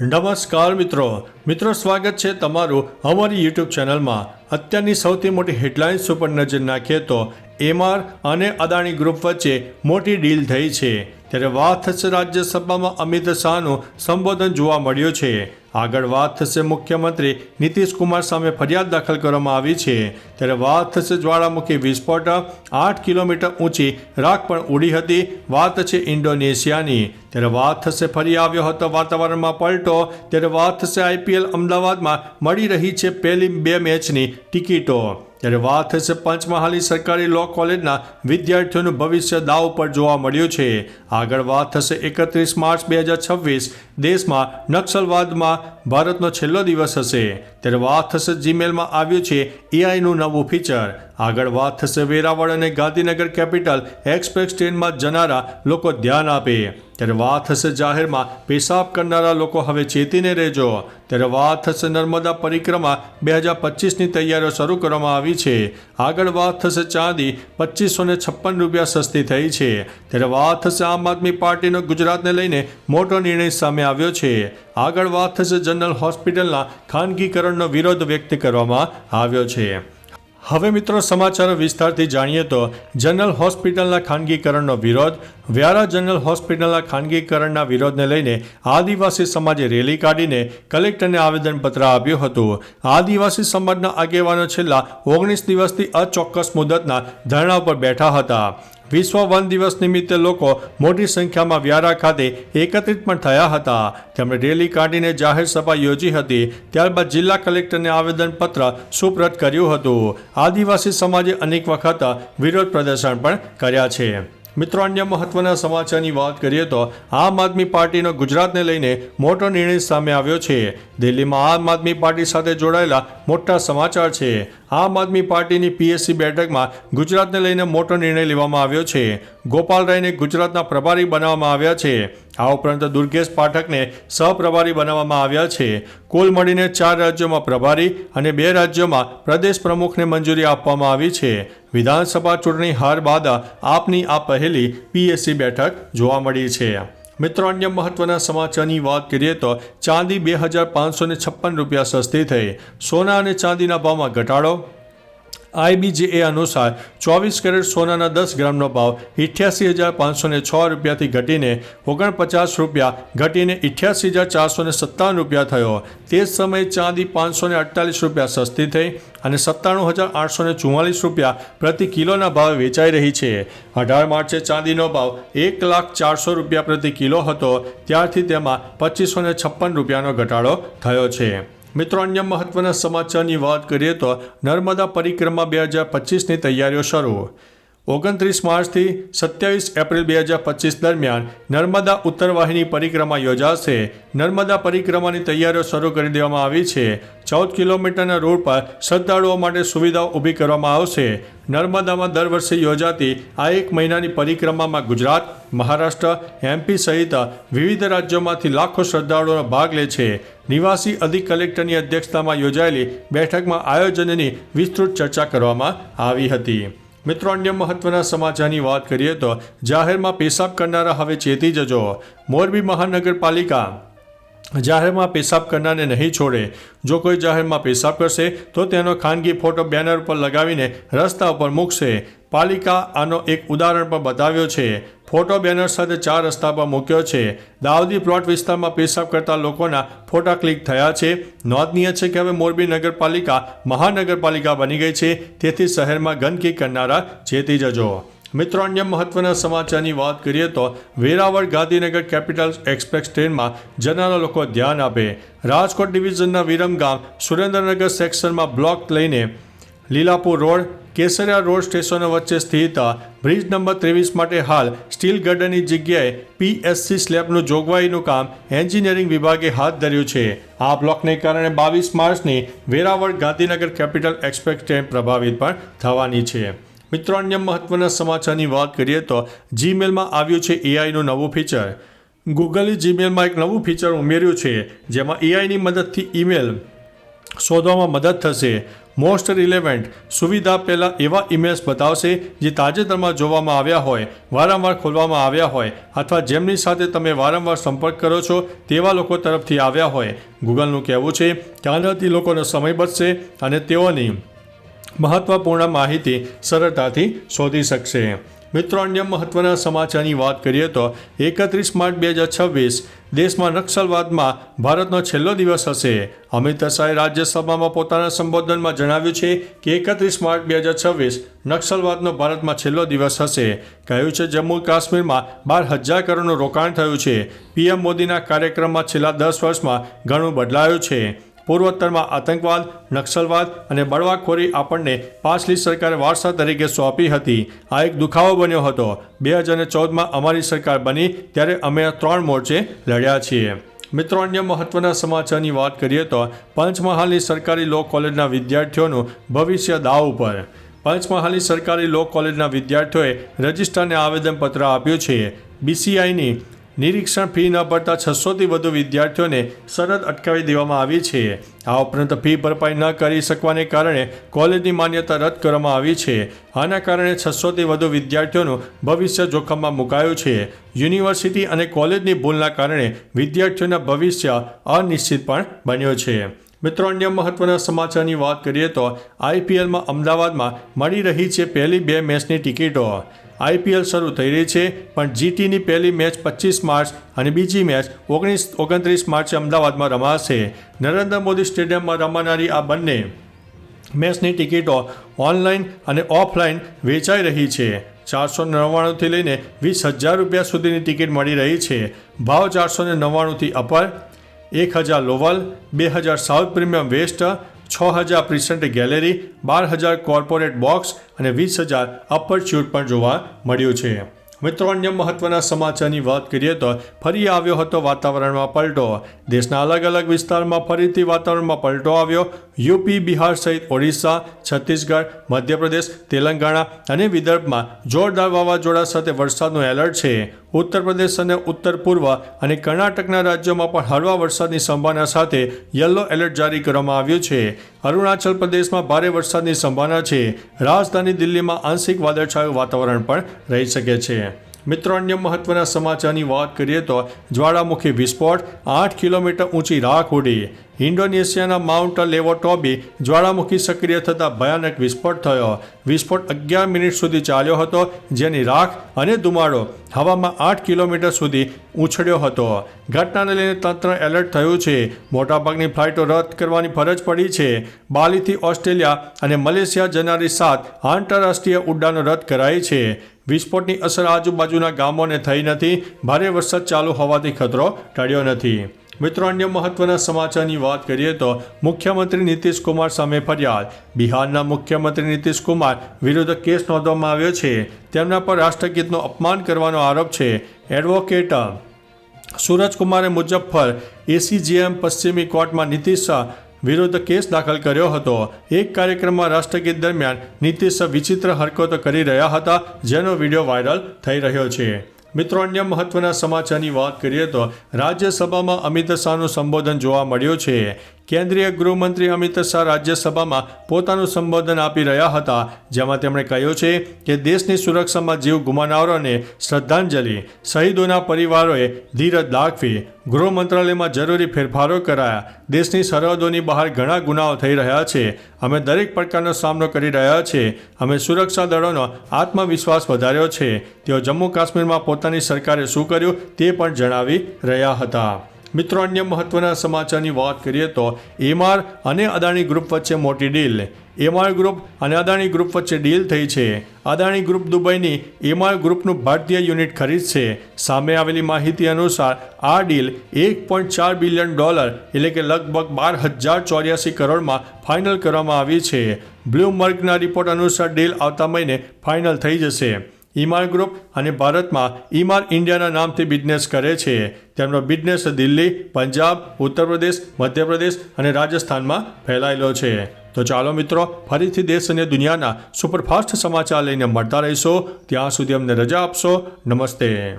નમસ્કાર મિત્રો. મિત્રો, સ્વાગત છે તમારું અમારી યુટ્યુબ ચેનલમાં. અત્યારની સૌથી મોટી હેડલાઇન્સ ઉપર નજર નાખીએ તો એમઆર અને અદાણી ગ્રુપ વચ્ચે મોટી ડીલ થઈ છે. ત્યારે વાત રાજ્યસભામાં અમિત શાહનું સંબોધન જોવા મળ્યું છે. આગળ વાત થશે મુખ્યમંત્રી નીતિશ કુમાર સામે ફરિયાદ દાખલ કરવામાં આવી છે. ત્યારે વાત થશે જ્વાળામુખી વિસ્ફોટ. આઠ કિલોમીટર ઊંચી રાખ પણ ઉડી હતી. વાત છે ઇન્ડોનેશિયાની. ત્યારે વાત થશે ફરી આવ્યો હતો વાતાવરણમાં પલટો. ત્યારે વાત થશે આઈપીએલ અમદાવાદમાં મળી રહી છે પહેલી બે મેચની ટિકિટો. ત્યારે વાત થશે પંચમહાલી સરકારી લો કોલેજના વિદ્યાર્થીઓનું ભવિષ્ય દાવ પર જોવા મળ્યું છે. આગળ વાત થશે એકત્રીસ માર્ચ બે હજાર છવ્વીસ, દેશમાં નક્સલવાદમાં ભારતનો છેલ્લો દિવસ હશે. ત્યારે વાત થશે જીમેલમાં આવ્યું છે એઆઈનું નવું ફીચર આગળ વાત થશે વેરાવળ અને ગાંધીનગર કેપિટલ એક્સપ્રેસ ટ્રેનમાં જનારા લોકો ધ્યાન આપે. ત્યારે વાત થશે જાહેરમાં, પેશાબ કરનારા લોકો હવે ચેતીને રહેજો. ત્યારે વાત થશે નર્મદા પરિક્રમા બે હજાર પચીસની તૈયારીઓ શરૂ કરવામાં આવી છે. આગળ વાત થશે ચાંદી, પચીસો ને છપ્પન રૂપિયા સસ્તી થઈ છે. ત્યારે વાત થશે આમ આદમી પાર્ટીનો ગુજરાતને લઈને મોટો નિર્ણય સામે આવ્યો છે. આગળ વાત થશે જનરલ હોસ્પિટલના ખાનગીકરણનો વિરોધ વ્યક્ત કરવામાં આવ્યો છે. હવે મિત્રો સમાચાર વિસ્તારથી જાણીએ તો જનરલ હોસ્પિટલના ખાનગીકરણનો વિરોધ, વ્યારા જનરલ હોસ્પિટલના ખાનગીકરણના વિરોધને લઈને આદિવાસી સમાજે રેલી કાઢીને કલેક્ટરને આવેદનપત્ર આપ્યું હતું. આદિવાસી સમાજના આગેવાનો છેલ્લા ઓગણીસ દિવસથી અચોક્કસ મુદતના ધરણા પર બેઠા હતા. વિશ્વ વન દિવસ નિમિત્તે લોકો મોટી સંખ્યામાં વ્યારા ખાતે એકત્રિત પણ થયા હતા. તેમણે રેલી કાઢીને જાહેર સભા યોજી હતી. ત્યારબાદ જિલ્લા કલેક્ટરને આવેદનપત્ર સુપ્રત કર્યું હતું. આદિવાસી સમાજે અનેક વખત વિરોધ પ્રદર્શન પણ કર્યા છે. મિત્રો, અન્ય મહત્વના સમાચારની વાત કરીએ તો આમ આદમી પાર્ટીનો ગુજરાતને લઈને મોટો નિર્ણય સામે આવ્યો છે. દિલ્હીમાં આમ આદમી પાર્ટી સાથે જોડાયેલા મોટા સમાચાર છે. આમ આદમી પાર્ટીની પીએસસી બેઠકમાં ગુજરાતને લઈને મોટો નિર્ણય લેવામાં આવ્યો છે. ગોપાલ રાયને ગુજરાતના પ્રભારી બનાવવામાં આવ્યા છે. આ ઉપરાંત દુર્ગેશ પાઠકને સહપ્રભારી બનાવવામાં આવ્યા છે. કુલ મળીને ચાર રાજ્યોમાં પ્રભારી અને બે રાજ્યોમાં પ્રદેશ પ્રમુખને મંજૂરી આપવામાં આવી છે. વિધાનસભા ચૂંટણી હાર બાદ આપની આ પહેલી પીએસસી બેઠક જોવા મળી છે. મિત્રો, અન્ય મહત્વના સમાચારની વાત કરીએ તો ચાંદી બે હજાર પાંચસો છપ્પન રૂપિયા સસ્તી થઈ. સોના અને ચાંદીના ભાવમાં ઘટાડો આઈબીજેએ અનુસાર ચોવીસ કેરેટ સોનાના દસ ગ્રામનો ભાવ ઇઠ્યાસી હજાર પાંચસો ને છ રૂપિયાથી ઘટીને ઓગણપચાસ રૂપિયા ઘટીને ઇઠ્યાસી હજાર ચારસો ને સત્તાવન રૂપિયા થયો. તે જ સમયે ચાંદી પાંચસો ને અડતાલીસ રૂપિયા સસ્તી થઈ અને સત્તાણું હજાર આઠસો ને ચુમ્માલીસ રૂપિયા પ્રતિ કિલોના ભાવે વેચાઈ રહી છે. અઢાર માર્ચે ચાંદીનો ભાવ એક લાખ ચારસો રૂપિયા પ્રતિ કિલો હતો. ત્યારથી તેમાં પચીસો ને છપ્પન રૂપિયાનો ઘટાડો થયો છે. મિત્રો અન્ય મહત્વના સમાચારની વાત કરીએ તો નર્મદા પરિક્રમા બે હજાર પચીસની તૈયારીઓ શરૂ. ઓગણત્રીસ માર્ચથી સત્યાવીસ એપ્રિલ બે હજાર પચીસ દરમિયાન નર્મદા ઉત્તરવાહિની પરિક્રમા યોજાશે. નર્મદા પરિક્રમાની તૈયારીઓ શરૂ કરી દેવામાં આવી છે. ચૌદ કિલોમીટરના રોડ પર શ્રદ્ધાળુઓ માટે સુવિધાઓ ઊભી કરવામાં આવશે. નર્મદામાં દર વર્ષે યોજાતી આ એક મહિનાની પરિક્રમામાં ગુજરાત, મહારાષ્ટ્ર, એમપી સહિત વિવિધ રાજ્યોમાંથી લાખો શ્રદ્ધાળુઓનો ભાગ લે છે. નિવાસી અધિક કલેક્ટરની અધ્યક્ષતામાં યોજાયેલી બેઠકમાં આયોજનની વિસ્તૃત ચર્ચા કરવામાં આવી હતી. મિત્રો, અન્ય મહત્વના સમાચારની વાત કરીએ તો જાહેરમાં પેશાબ કરનારા હવે ચેતી જજો. મોરબી મહાનગરપાલિકા જાહેરમાં પેશાબ કરનારને નહીં છોડે. જો કોઈ જાહેરમાં પેશાબ કરશે, તો તેનો ખાનગી ફોટો બેનર પર લગાવીને રસ્તા ઉપર મૂકશે. પાલિકા આનો એક ઉદાહરણ પણ બતાવ્યો છે. ફોટો બેનર સાથે ચાર રસ્તા પર મૂક્યો છે. દાઉદી પ્લોટ વિસ્તારમાં પેશાબ કરતા લોકોના ફોટા ક્લિક થયા છે. નોંધનીય છે કે હવે મોરબી નગરપાલિકા મહાનગરપાલિકા બની ગઈ છે. તેથી શહેરમાં ગંદકી કરનારા ચેતી જજો. મિત્રો, અન્ય મહત્વના સમાચારની વાત કરીએ તો વેરાવળ ગાંધીનગર કેપિટલ એક્સપ્રેસ ટ્રેનમાં જનારા લોકો ધ્યાન આપે. રાજકોટ ડિવિઝનના વિરમગામ સુરેન્દ્રનગર સેક્શનમાં બ્લોક લઈને લીલાપુર રોડ કેસરિયા રોડ સ્ટેશનો વચ્ચે સ્થિત બ્રિજ નંબર ત્રેવીસ માટે હાલ સ્ટીલ ગાર્ડનની જગ્યાએ પીએસસી સ્લેબનું જોગવાઈનું કામ એન્જિનિયરિંગ વિભાગે હાથ ધર્યું છે. આ બ્લોકને કારણે બાવીસ માર્ચની Veraval Gandhinagar capital express train પ્રભાવિત પણ થવાની છે. મિત્રો, અન્ય મહત્વના સમાચારની વાત કરીએ તો જીમેલમાં આવ્યું છે એઆઈનું નવું ફીચર. ગૂગલે જીમેલમાં એક નવું ફીચર ઉમેર્યું છે, જેમાં એઆઈની મદદથી ઈમેલ શોધવામાં મદદ થશે. મોસ્ટ રિલેવન્ટ સુવિધા પહેલાં એવા ઈમેલ્સ બતાવશે જે તાજેતરમાં જોવામાં આવ્યા હોય, વારંવાર ખોલવામાં આવ્યા હોય અથવા જેમની સાથે તમે વારંવાર સંપર્ક કરો છો તેવા લોકો તરફથી આવ્યા હોય. ગૂગલનું કહેવું છે કે આનાથી લોકોનો સમય બચશે અને તેઓની મહત્વપૂર્ણ માહિતી સરળતાથી શોધી શકશે. મિત્રો, અન્ય મહત્વના સમાચારની વાત કરીએ તો એકત્રીસ માર્ચ બે હજાર છવ્વીસ દેશમાં નક્સલવાદમાં ભારતનો છેલ્લો દિવસ હશે. અમિત શાહે રાજ્યસભામાં પોતાના સંબોધનમાં જણાવ્યું છે કે એકત્રીસ માર્ચ બે હજાર છવ્વીસ નક્સલવાદનો ભારતમાં છેલ્લો દિવસ હશે. કહ્યું છે, જમ્મુ કાશ્મીરમાં બાર હજાર કરોડનું રોકાણ થયું છે. પીએમ મોદીના કાર્યક્રમમાં છેલ્લા દસ વર્ષમાં ઘણું બદલાયું છે. પૂર્વોત્તરમાં આતંકવાદ, નક્સલવાદ અને બળવાખોરી આપણને પાછલી સરકારે વારસા તરીકે સોંપી હતી. આ એક દુખાવો બન્યો હતો. બે હજાર ચૌદમાં અમારી સરકાર બની ત્યારે અમે ત્રણ મોરચે લડ્યા છીએ. મિત્રો, અન્ય મહત્વના સમાચારની વાત કરીએ તો પંચમહાલની સરકારી લો કોલેજના વિદ્યાર્થીઓનું ભવિષ્ય દાવ ઉપર. પંચમહાલની સરકારી લો કોલેજના વિદ્યાર્થીઓએ રજિસ્ટ્રારને આવેદનપત્ર આપ્યું છે. બીસીઆઈની નિરીક્ષણ ફી ન ભરતા છસોથી વધુ વિદ્યાર્થીઓને સરહદ અટકાવી દેવામાં આવી છે. આ ઉપરાંત ફી ભરપાઈ ન કરી શકવાને કારણે કોલેજની માન્યતા રદ કરવામાં આવી છે. આના કારણે છસોથી વધુ વિદ્યાર્થીઓનું ભવિષ્ય જોખમમાં મુકાયું છે. યુનિવર્સિટી અને કોલેજની ભૂલના કારણે વિદ્યાર્થીઓના ભવિષ્ય અનિશ્ચિત પણ બન્યો છે. મિત્રો, અન્ય મહત્વના સમાચારની વાત કરીએ તો આઈપીએલમાં અમદાવાદમાં મળી રહી છે પહેલી બે મેચની ટિકિટો. આઈપીએલ શરૂ થઈ રહી છે, પણ જીટીની પહેલી મેચ પચીસ માર્ચ અને બીજી મેચ ઓગણીસ, ઓગણત્રીસ માર્ચે અમદાવાદમાં રમાશે. નરેન્દ્ર મોદી સ્ટેડિયમમાં રમાનારી આ બંને મેચની ટિકિટો ઓનલાઈન અને ઓફલાઈન વેચાઈ રહી છે. ચારસો નવ્વાણુંથી લઈને વીસ હજાર રૂપિયા સુધીની ટિકિટ મળી રહી છે. ભાવ ચારસો ને નવ્વાણુંથી અપર એક હજાર લોવલ બે હજાર સાઉથ પ્રીમિયમ વેસ્ટ છ હજાર પ્રિસન્ટ ગેલેરી, બાર હજાર કોર્પોરેટ બોક્સ અને વીસ હજાર અપર ચ્યુટ પણ જોવા મળ્યું છે. મિત્રો, અન્ય મહત્વના સમાચારની વાત કરીએ તો ફરી આવ્યો હતો વાતાવરણમાં પલટો. દેશના અલગ અલગ વિસ્તારમાં ફરીથી વાતાવરણમાં પલટો આવ્યો. યુપી, બિહાર સહિત ઓડિશા, છત્તીસગઢ, મધ્યપ્રદેશ, તેલંગાણા અને વિદર્ભમાં જોરદાર વાવાઝોડા સાથે વરસાદનું એલર્ટ છે. ઉત્તર પ્રદેશ અને ઉત્તર પૂર્વ અને કર્ણાટકના રાજ્યોમાં પણ હળવા વરસાદની સંભાવના સાથે યલો એલર્ટ જારી કરવામાં આવ્યું છે. અરુણાચલ પ્રદેશમાં ભારે વરસાદની સંભાવના છે. રાજધાની દિલ્હીમાં આંશિક વાદળછાયું વાતાવરણ પણ રહી શકે છે. મિત્રો, અન્ય મહત્વના સમાચારની વાત કરીએ તો જ્વાળામુખી વિસ્ફોટ, આઠ કિલોમીટર ઊંચી રાખ ઉડી. ઇન્ડોનેશિયાના માઉન્ટ લેવોટોબી જ્વાળામુખી સક્રિય થતાં ભયાનક વિસ્ફોટ થયો. વિસ્ફોટ અગિયાર મિનિટ સુધી ચાલ્યો હતો, જેની રાખ અને ધુમાડો હવામાં આઠ કિલોમીટર સુધી ઉછળ્યો હતો. ઘટનાને લઈને તંત્ર એલર્ટ થયું છે. મોટાભાગની ફ્લાઇટો રદ કરવાની ફરજ પડી છે. બાલીથી ઓસ્ટ્રેલિયા અને મલેશિયા જનારી સાત આંતરરાષ્ટ્રીય ઉડ્ડાનો રદ કરાઈ છે. વિસ્ફોટની અસર આજુબાજુના ગામોને થઈ નથી. ભારે વરસાદ ચાલુ હોવાથી ખતરો ટળ્યો નથી. મિત્રો, અન્ય મહત્વના સમાચારની વાત કરીએ તો મુખ્યમંત્રી નીતિશ કુમાર સામે ફરિયાદ. બિહારના મુખ્યમંત્રી નીતિશ કુમાર વિરુદ્ધ કેસ નોંધવામાં આવ્યો છે. તેમના પર રાષ્ટ્રગીતનો અપમાન કરવાનો આરોપ છે. એડવોકેટ સૂરજકુમારે મુજફ્ફર એસીજીએમ પશ્ચિમી કોર્ટમાં નીતિશ વિરુદ્ધ કેસ દાખલ કર્યો હતો. એક કાર્યક્રમમાં રાષ્ટ્રગીત દરમિયાન નીતિશ વિચિત્ર હરકતો કરી રહ્યા હતા, જેનો વીડિયો વાયરલ થઈ રહ્યો છે. મિત્રો અન્ય મહત્વના સમાચારની વાત કરીએ તો રાજ્યસભામાં અમિત શાહનું સંબોધન જોવા મળ્યું છે. કેન્દ્રીય ગૃહમંત્રી અમિત શાહ રાજ્યસભામાં પોતાનું સંબોધન આપી રહ્યા હતા, જેમાં તેમણે કહ્યું છે કે દેશની સુરક્ષામાં જીવ ગુમાવનારોને શ્રદ્ધાંજલિ શહીદોના પરિવારોએ ધીરજ દાખવી ગૃહ મંત્રાલયમાં જરૂરી ફેરફારો કરાયા. દેશની સરહદોની બહાર ઘણા ગુનાઓ થઈ રહ્યા છે. અમે દરેક પ્રકારનો સામનો કરી રહ્યા છીએ અમે સુરક્ષા દળોનો આત્મવિશ્વાસ વધાર્યો છે. તેઓ જમ્મુ કાશ્મીરમાં પોતાની સરકારે શું કર્યું તે પણ જણાવી રહ્યા હતા. મિત્રો, અન્ય મહત્વના સમાચારની વાત કરીએ તો એમઆર અને અદાણી ગ્રુપ વચ્ચે મોટી ડીલ. એમઆર ગ્રુપ અને અદાણી ગ્રુપ વચ્ચે ડીલ થઈ છે. અદાણી ગ્રુપ દુબઈની એમઆર ગ્રુપનું ભારતીય યુનિટ ખરીદશે સામે આવેલી માહિતી અનુસાર, આ ડીલ એક પોઈન્ટ ચાર બિલિયન ડોલર એટલે કે લગભગ બાર હજાર ચોર્યાસી કરોડમાં ફાઇનલ કરવામાં આવી છે. બ્લૂમબર્ગના રિપોર્ટ અનુસાર ડીલ આવતા મહિને ફાઇનલ થઈ જશે. ઈમાર ગ્રુપ અને ભારતમાં ઇમાર ઇન્ડિયાના નામથી બિઝનેસ કરે છે. તેમનો બિઝનેસ દિલ્હી, પંજાબ ઉત્તર પ્રદેશ મધ્યપ્રદેશ અને રાજસ્થાનમાં ફેલાયેલો છે. તો ચાલો મિત્રો, ફરીથી દેશ અને દુનિયાના સુપરફાસ્ટ સમાચાર લઈને મળતા રહીશો. ત્યાં સુધી અમને રજા આપશો. નમસ્તે.